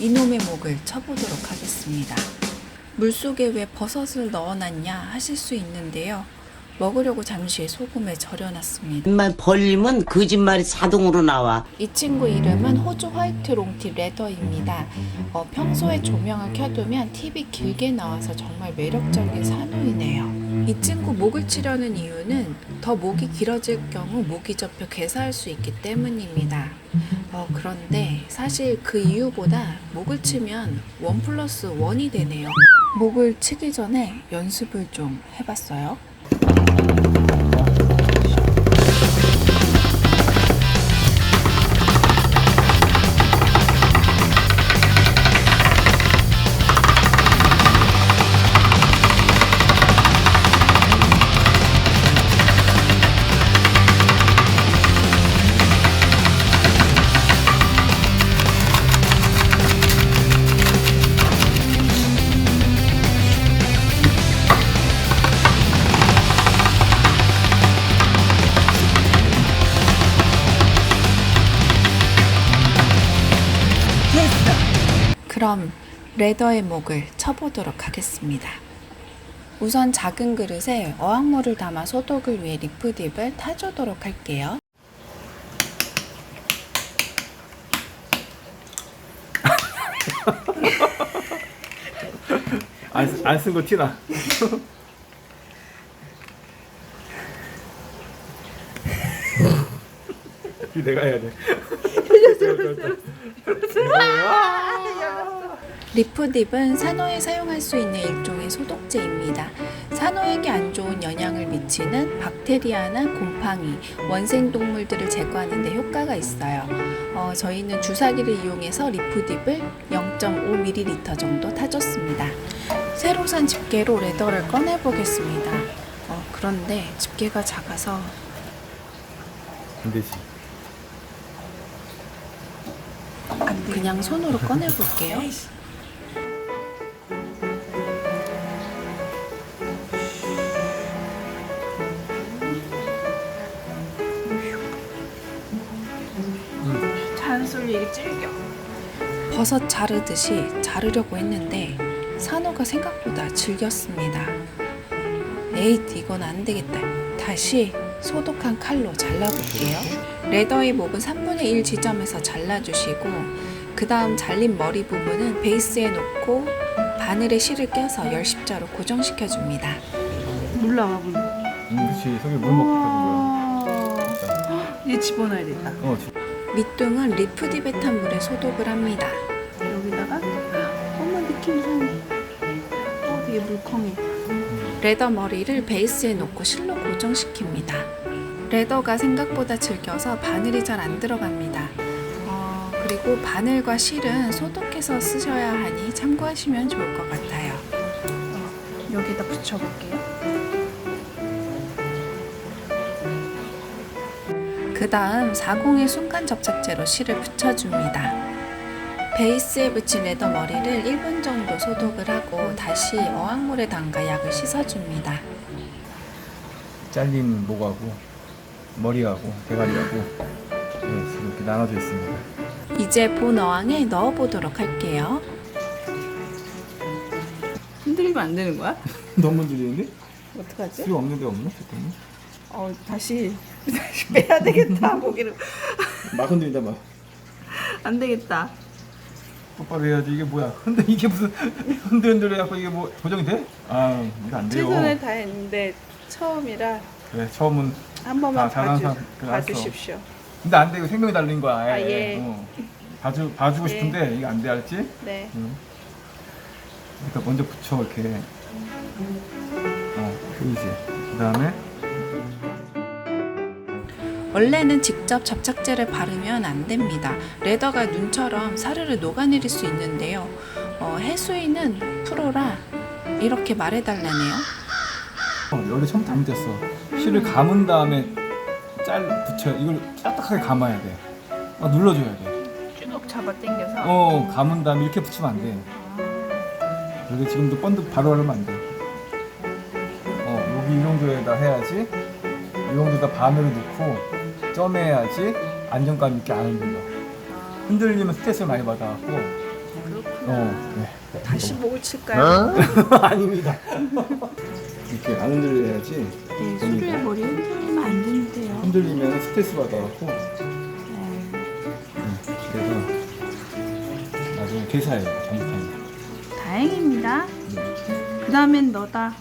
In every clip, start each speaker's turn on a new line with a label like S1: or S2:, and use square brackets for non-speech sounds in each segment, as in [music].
S1: 소금의 목을 쳐보도록 하겠습니다. 물속에 왜 버섯을 넣어놨냐 하실 수 있는데요. 먹으려고 잠시 소금에 절여놨습니다.
S2: 입만 벌리면 거짓말이 자동으로 나와.
S1: 이 친구 이름은 호주 화이트 롱팁 레더입니다. 어, 평소에 조명을 켜두면 팁이 길게 나와서 정말 매력적인 산호이네요. 이 친구 목을 치려는 이유는 더 목이 길어질 경우 목이 접혀 괴사할 수 있기 때문입니다. 어, 그런데 사실 그 이유보다 목을 치면 원 플러스 원이 되네요. 목을 치기 전에 연습을 좀 해봤어요. 그럼 레더의 목을 쳐보도록 하겠습니다. 우선 작은 그릇에 어항물을 담아 소독을 위해 리프딥을 타주도록 할게요. [laughs]
S3: 안 쓴 거 티나. [laughs] 이 내가 해야 돼. [laughs] [laughs]
S1: 리프딥은 산호에 사용할 수 있는 일종의 소독제입니다. 산호에게 안 좋은 영향을 미치는 박테리아나 곰팡이, 원생동물들을 제거하는 데 효과가 있어요. 어, 저희는 주사기를 이용해서 리프딥을 0.5ml 정도 타줬습니다. 새로 산 집게로 레더를 꺼내보겠습니다. 어, 그런데 집게가 작아서
S3: 안 되지.
S1: 그냥 손으로 꺼내볼게요.
S4: 자연스럽게 이게 질겨.
S1: 버섯 자르듯이 자르려고 했는데 산호가 생각보다 질겼습니다. 에잇 이건 안 되겠다. 다시 소독한 칼로 잘라볼게요. 레더의 목은 3분의 1 지점에서 잘라주시고 그 다음 잘린 머리 부분은 베이스에 놓고 바늘에 실을 껴서 열십자로 고정시켜 줍니다.
S4: 물 나와 물.
S3: 음, 그렇지. 속에 물 거야.
S4: 이제 집어넣어야 된다.
S3: 어, 지-
S1: 밑둥은 리프딥에 탄 물에 소독을 합니다.
S4: 여기다가 엄마 느낌 이상해. 어 되게 물컹해.
S1: 레더 머리를 베이스에 놓고 실로 고정시킵니다. 레더가 생각보다 질겨서 바늘이 잘 안 들어갑니다. 어, 그리고 바늘과 실은 소독해서 쓰셔야 하니 참고하시면 좋을 것 같아요.
S4: 여기다 붙여볼게요.
S1: 그 다음 40의 순간 접착제로 실을 붙여줍니다. 베이스에 붙인 레더 머리를 1분 정도 소독을 하고 다시 어항물에 담가 약을 씻어줍니다.
S3: 잘린 목하고 머리하고 대가리하고 네, 이렇게 나눠져 있습니다.
S1: 이제 본 어항에 넣어보도록 할게요.
S4: 흔들리면 안 되는 거야? [laughs]
S3: 너무 들리는데?
S4: 어떡하지?
S3: 수요 없는데 없나? 잠깐만.
S4: 어 다시 [laughs] 다시 빼야 되겠다 [laughs] 고기를
S3: 막 흔들린다 막.
S4: 안 되겠다.
S3: 똑바로 해야지 이게 뭐야? 근데 이게 무슨 흔들 흔들 해 갖고 이게 뭐 고정이 돼? 아 이거 안 돼요.
S4: 최선을 다했는데 처음이라
S3: 그래 처음은
S4: 한 번만
S3: 다 잘하는
S4: 봐주,
S3: 사람, 그래, 알았어.
S4: 봐주십시오.
S3: 근데 안 돼. 이거 생명이 달린 거야.
S4: 아, 예.
S3: 어. 봐주, 봐주고
S4: 예.
S3: 싶은데 이게 안 돼, 알지?
S4: 네.
S3: 응. 일단 먼저 붙여, 이렇게. 어, 보이지? 그 다음에,
S1: 원래는 직접 접착제를 바르면 안 됩니다. 레더가 눈처럼 사르르 녹아내릴 수 있는데요. 어, 해수인은 프로라 이렇게 말해달라네요.
S3: 어, 여기 처음 잘못됐어. 실을 감은 다음에 짤 붙여. 이걸 딱딱하게 감아야 돼. 어, 눌러줘야 돼.
S4: 쭉 잡아 당겨서.
S3: 어, 감은 다음에 이렇게 붙이면 안 돼. 여기 지금도 번득 바로 하면 안 돼. 어, 여기 이 정도에다 해야지. 이 정도에다 바늘을 넣고 점해야지 안정감 있게 안 흔들려. 흔들리면 스트레스를 많이 받아갖고
S4: 그렇구나.
S3: 어, 네.
S4: 다시 목을 칠까요? [laughs]
S3: 아닙니다. 이렇게 안 흔들려야지.
S4: 네, 수루의 머리 흔들리면 안 된대요.
S3: 흔들리면 스트레스 받아갖고. 개사해요. 잘못하면.
S4: 다행입니다. 그 다음엔 너다.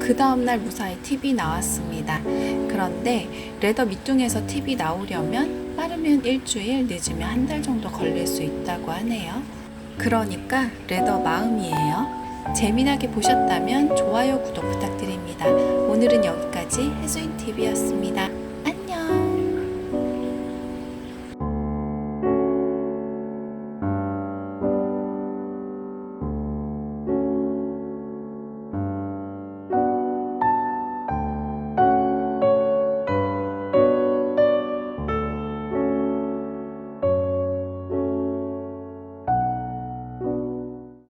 S1: 그 다음날 무사히 팁이 나왔습니다. 그런데 레더 밑둥에서 팁이 나오려면 빠르면 일주일, 늦으면 한 달 정도 걸릴 수 있다고 하네요. 그러니까 레더 마음이에요. 재미나게 보셨다면 좋아요, 구독 부탁드립니다. 오늘은 여기까지 해수인 TV였습니다.